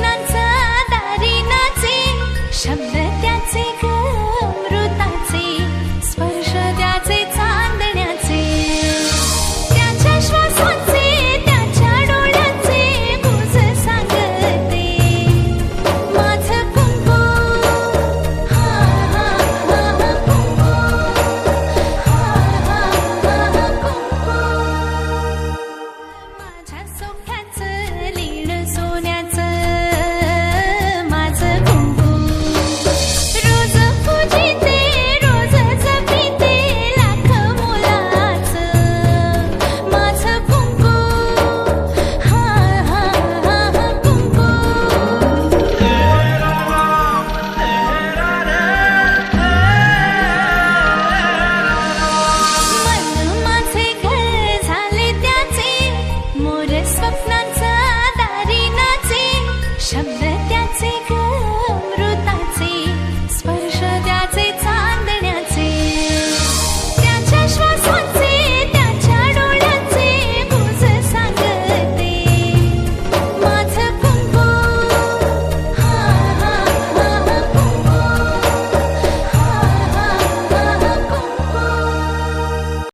नाचा दारी नाचे शब्द स्वप्नांचा दारी नाचे शब्द